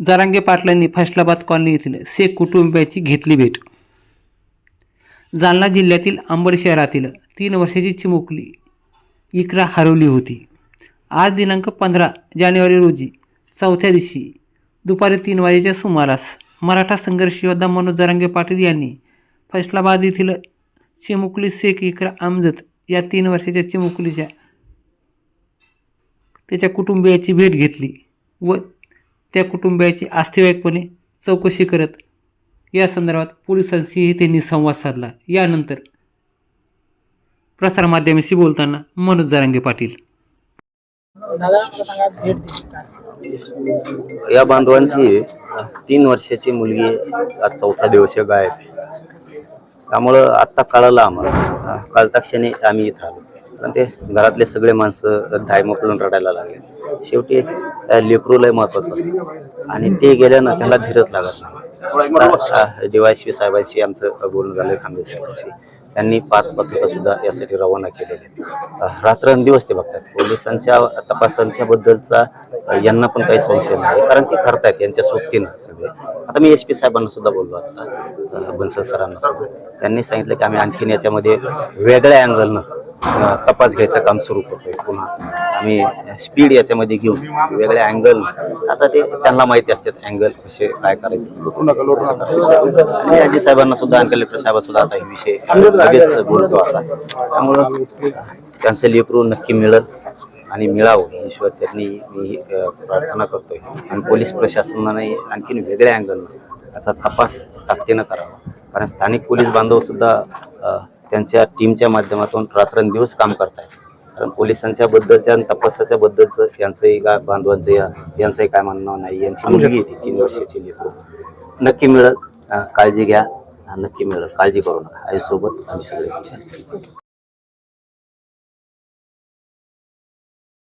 जरांगे पाटलांनी फैसलाबाद कॉलनी येथील शेख कुटुंबियाची घेतली भेट. जालना जिल्ह्यातील अंबड शहरातील तीन वर्षाची चिमुकली इकरा हरवली होती. आज दिनांक पंधरा जानेवारी रोजी चौथ्या दिवशी दुपारी तीन वाजेच्या सुमारास मराठा संघर्ष योद्धा मनोज जरांगे पाटील यांनी फैसलाबाद येथील चिमुकली शेख इकरा अमजद या तीन वर्षाच्या चिमुकलीच्या त्याच्या कुटुंबियाची भेट घेतली व त्या कुटुंबियाची आस्थेवाईकपणे चौकशी करत या संदर्भात पोलिसांशीही त्यांनी संवाद साधला. यानंतर प्रसारमाध्यमाशी बोलताना मनोज जरांगे पाटील. या बांधवांची तीन वर्षाची मुलगी आज चौथा दिवस आहे गायब आहे. त्यामुळं आत्ता कळालं आम्हाला. कळता क्षणी आम्ही इथं आलो. कारण ते घरातले सगळे माणसं धाय रडायला लागले. शेवटी अ, लय महत्वाचं असतं. आणि ते गेल्यानं त्याला धीरच लागत नाही. डी साहेबांशी आमचं बोलणं झालं खांबे साहेबांशी. त्यांनी पाच पथकं सुद्धा यासाठी रवाना केलेले आहेत. रात्रंदिवस ते बघतात. पोलिसांच्या तपासांच्या बद्दलचा यांना पण काही संशय नाही. कारण ते करतायत यांच्या सोबतीनं सगळे. आता मी एस पी साहेबांना सुद्धा बोललो आता अ, बन्सल सरांना सुद्धा. त्यांनी सांगितलं की आम्ही आणखीन याच्यामध्ये वेगळ्या अँगलनं तपास घ्यायचं काम सुरू करतोय. पुन्हा आम्ही स्पीड याच्यामध्ये घेऊन वेगळ्या अँगल आता ते त्यांना माहिती असतात अँगल कसे काय करायचं. आणि आजी साहेबांना सुद्धा आणि कलेक्टर साहेबांना सुद्धा आता हे विषय लगेच बोलतो असा. त्यामुळं त्यांचं लेकरू नक्की मिळेल आणि मिळावं. ईश्वर चरणी मी प्रार्थना करतोय. आणि पोलीस प्रशासनाने आणखीन वेगळ्या अँगलनं याचा तपास ताकदीनं करावा. कारण स्थानिक पोलीस बांधव सुद्धा त्यांच्या टीमच्या माध्यमातून रात्रंदिवस काम करतायत. कारण पोलिसांच्या बद्दलच्या तपासाच्या बद्दलचं यांचंही का बांधवांचं या यांचंही काय म्हणणं नाही. यांची मुलगी ती तीन वर्षाची लेकरू. नक्की मिळेल अ, काळजी घ्या नक्की मिळेल. काळजी करू नका. आईसोबत आम्ही सगळे